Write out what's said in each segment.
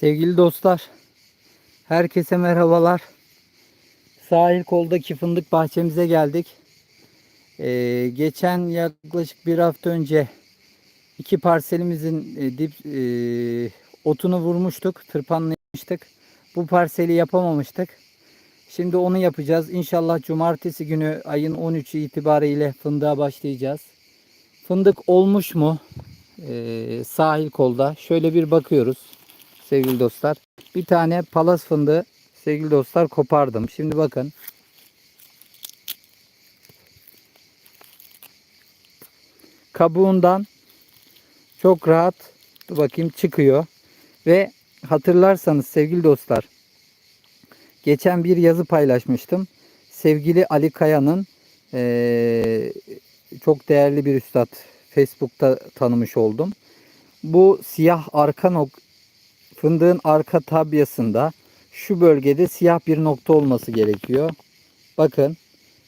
Sevgili dostlar, herkese merhabalar. Sahil koldaki fındık bahçemize geldik. Ee, geçen yaklaşık bir hafta önce iki parselimizin e, dip e, otunu vurmuştuk, tırpanlamıştık. Bu parseli yapamamıştık. Şimdi onu yapacağız. İnşallah cumartesi günü ayın 13'ü itibariyle fındığa başlayacağız. Fındık olmuş mu? Ee, sahil kolda. Şöyle bir bakıyoruz sevgili dostlar. Bir tane palas fındığı sevgili dostlar kopardım. Şimdi bakın. Kabuğundan çok rahat dur bakayım çıkıyor. Ve hatırlarsanız sevgili dostlar geçen bir yazı paylaşmıştım. Sevgili Ali Kaya'nın eee, çok değerli bir üstad Facebook'ta tanımış oldum. Bu siyah arka nok fındığın arka tabyasında şu bölgede siyah bir nokta olması gerekiyor. Bakın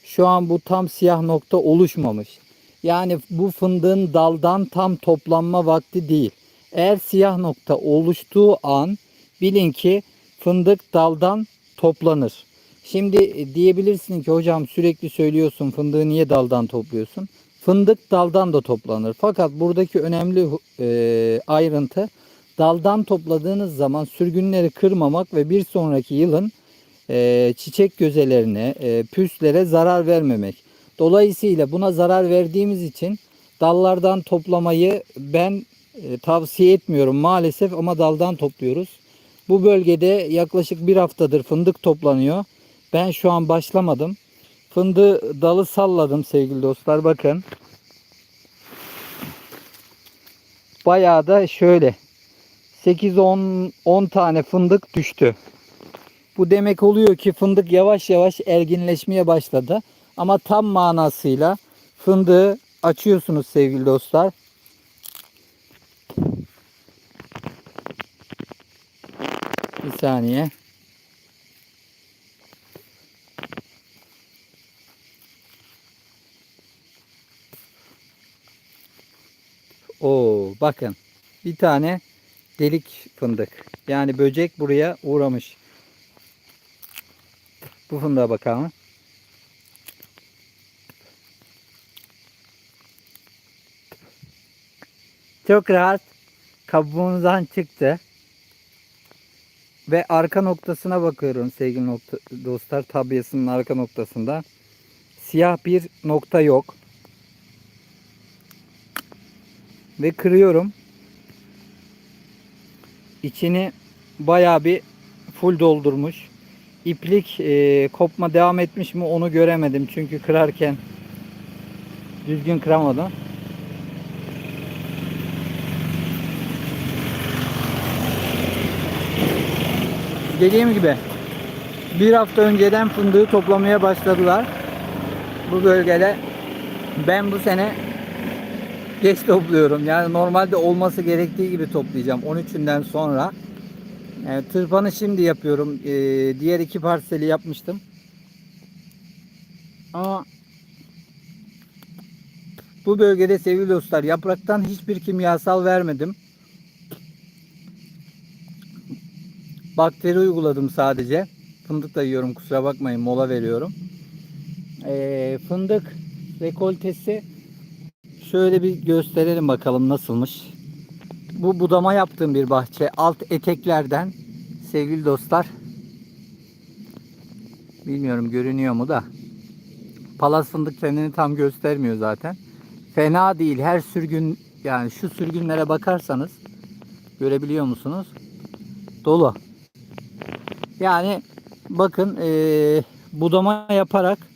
şu an bu tam siyah nokta oluşmamış. Yani bu fındığın daldan tam toplanma vakti değil. Eğer siyah nokta oluştuğu an bilin ki fındık daldan toplanır. Şimdi e, diyebilirsin ki hocam sürekli söylüyorsun fındığı niye daldan topluyorsun? Fındık daldan da toplanır. Fakat buradaki önemli e, ayrıntı daldan topladığınız zaman sürgünleri kırmamak ve bir sonraki yılın e, çiçek gözelerine, e, püslere zarar vermemek. Dolayısıyla buna zarar verdiğimiz için dallardan toplamayı ben e, tavsiye etmiyorum maalesef ama daldan topluyoruz. Bu bölgede yaklaşık bir haftadır fındık toplanıyor. Ben şu an başlamadım. Fındığı dalı salladım sevgili dostlar bakın. Bayağı da şöyle 8-10 10 tane fındık düştü. Bu demek oluyor ki fındık yavaş yavaş erginleşmeye başladı. Ama tam manasıyla fındığı açıyorsunuz sevgili dostlar. Bir saniye. Oo bakın bir tane delik fındık. Yani böcek buraya uğramış. Bu fındığa bakalım. Çok rahat kabuğundan çıktı. Ve arka noktasına bakıyorum sevgili nokta, dostlar. Tabyasının arka noktasında. Siyah bir nokta yok. Ve kırıyorum. İçini bayağı bir full doldurmuş. İplik e, kopma devam etmiş mi onu göremedim. Çünkü kırarken düzgün kıramadım. Dediğim gibi bir hafta önceden fındığı toplamaya başladılar. Bu bölgede ben bu sene geç topluyorum. Yani normalde olması gerektiği gibi toplayacağım 13'ünden sonra. Yani tırpanı şimdi yapıyorum. Ee, diğer iki parseli yapmıştım. Ama bu bölgede sevgili dostlar yapraktan hiçbir kimyasal vermedim. Bakteri uyguladım sadece. Fındık da yiyorum kusura bakmayın mola veriyorum. Ee, fındık rekoltesi şöyle bir gösterelim bakalım nasılmış. Bu budama yaptığım bir bahçe. Alt eteklerden sevgili dostlar. Bilmiyorum görünüyor mu da. Palas fındık kendini tam göstermiyor zaten. Fena değil. Her sürgün yani şu sürgünlere bakarsanız görebiliyor musunuz? Dolu. Yani bakın eee, budama yaparak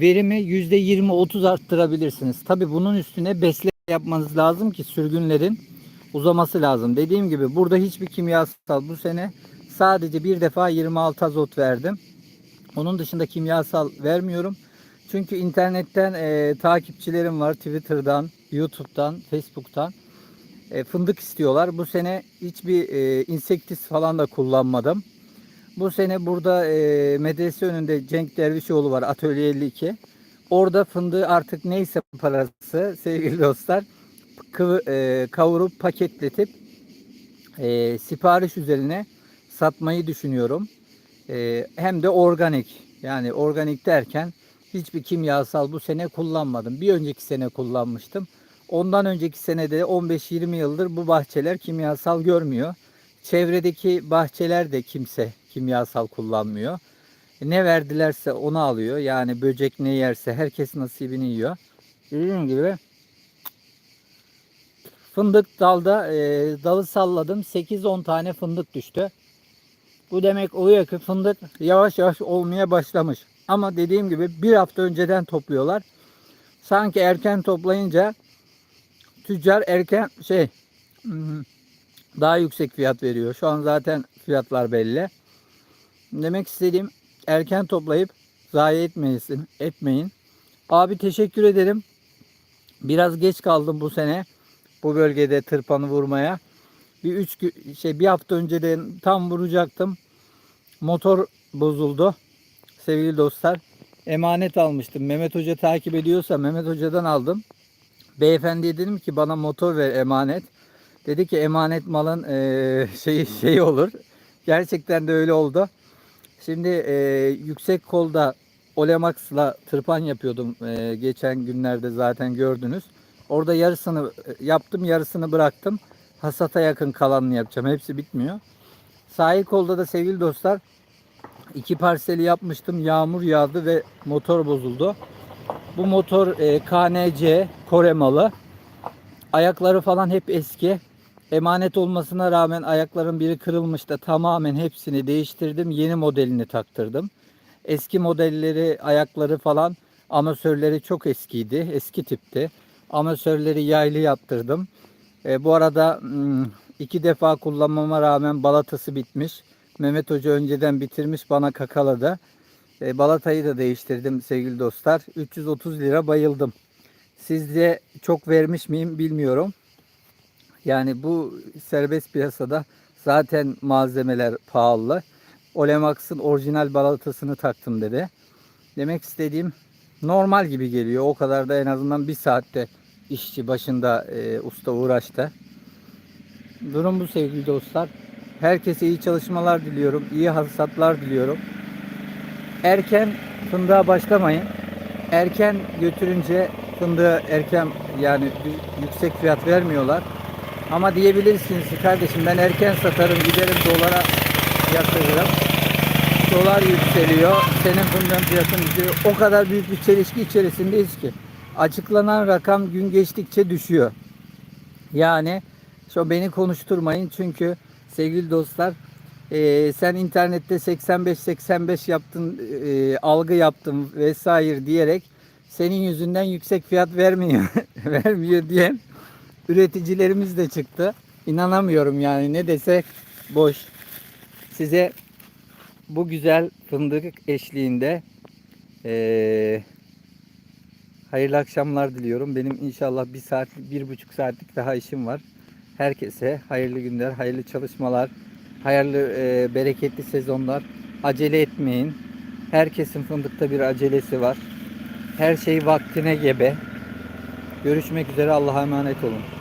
verimi %20-30 arttırabilirsiniz. Tabi bunun üstüne besle yapmanız lazım ki sürgünlerin uzaması lazım. Dediğim gibi burada hiçbir kimyasal bu sene sadece bir defa 26 azot verdim. Onun dışında kimyasal vermiyorum. Çünkü internetten eee, takipçilerim var. Twitter'dan, YouTube'dan, Facebook'tan e, fındık istiyorlar. Bu sene hiçbir e, insektis falan da kullanmadım. Bu sene burada e, medrese önünde Cenk Dervişoğlu var Atölye 52. Orada fındığı artık neyse parası sevgili dostlar kıvı- e, kavurup paketletip e, sipariş üzerine satmayı düşünüyorum. E, hem de organik. Yani organik derken hiçbir kimyasal bu sene kullanmadım. Bir önceki sene kullanmıştım. Ondan önceki senede 15-20 yıldır bu bahçeler kimyasal görmüyor. Çevredeki bahçeler de kimse kimyasal kullanmıyor. Ne verdilerse onu alıyor. Yani böcek ne yerse herkes nasibini yiyor. Dediğim gibi fındık dalda e, dalı salladım. 8-10 tane fındık düştü. Bu demek oluyor ki fındık yavaş yavaş olmaya başlamış. Ama dediğim gibi bir hafta önceden topluyorlar. Sanki erken toplayınca tüccar erken şey daha yüksek fiyat veriyor. Şu an zaten fiyatlar belli. Demek istediğim erken toplayıp zayi etmeyin, etmeyin. Abi teşekkür ederim. Biraz geç kaldım bu sene bu bölgede tırpanı vurmaya. Bir üç şey bir hafta önceden tam vuracaktım. Motor bozuldu. Sevgili dostlar, emanet almıştım. Mehmet Hoca takip ediyorsa Mehmet Hoca'dan aldım. Beyefendiye dedim ki bana motor ver emanet. Dedi ki emanet malın eee şeyi şey olur. Gerçekten de öyle oldu. Şimdi eee, yüksek kolda Olemax'la tırpan yapıyordum eee, geçen günlerde zaten gördünüz. Orada yarısını e, yaptım, yarısını bıraktım. Hasata yakın kalanını yapacağım. Hepsi bitmiyor. Sahil kolda da sevgili dostlar iki parseli yapmıştım. Yağmur yağdı ve motor bozuldu. Bu motor e, KNC Kore malı. Ayakları falan hep eski. Emanet olmasına rağmen ayakların biri kırılmış da tamamen hepsini değiştirdim. Yeni modelini taktırdım. Eski modelleri, ayakları falan amatörleri çok eskiydi. Eski tipti. Amatörleri yaylı yaptırdım. E, bu arada hmm, iki defa kullanmama rağmen balatası bitmiş. Mehmet Hoca önceden bitirmiş bana kakaladı. E, balatayı da değiştirdim sevgili dostlar. 330 lira bayıldım. Sizce çok vermiş miyim bilmiyorum. Yani bu serbest piyasada zaten malzemeler pahalı. Olemax'ın orijinal balatasını taktım dedi. Demek istediğim normal gibi geliyor. O kadar da en azından bir saatte işçi başında e, usta uğraştı. Durum bu sevgili dostlar. Herkese iyi çalışmalar diliyorum. iyi hasatlar diliyorum. Erken fındığa başlamayın. Erken götürünce fındığı erken yani yüksek fiyat vermiyorlar. Ama diyebilirsiniz ki kardeşim ben erken satarım giderim dolara yatırırım. Dolar yükseliyor. Senin fındığın fiyatın yükseliyor. O kadar büyük bir çelişki içerisindeyiz ki. Açıklanan rakam gün geçtikçe düşüyor. Yani şu beni konuşturmayın çünkü sevgili dostlar e, sen internette 85-85 yaptın e, algı yaptın vesaire diyerek senin yüzünden yüksek fiyat vermiyor vermiyor diye üreticilerimiz de çıktı. İnanamıyorum yani ne desek boş. Size bu güzel fındık eşliğinde eee, hayırlı akşamlar diliyorum. Benim inşallah bir saat, bir buçuk saatlik daha işim var. Herkese hayırlı günler, hayırlı çalışmalar, hayırlı eee, bereketli sezonlar. Acele etmeyin. Herkesin fındıkta bir acelesi var. Her şey vaktine gebe. Görüşmek üzere. Allah'a emanet olun.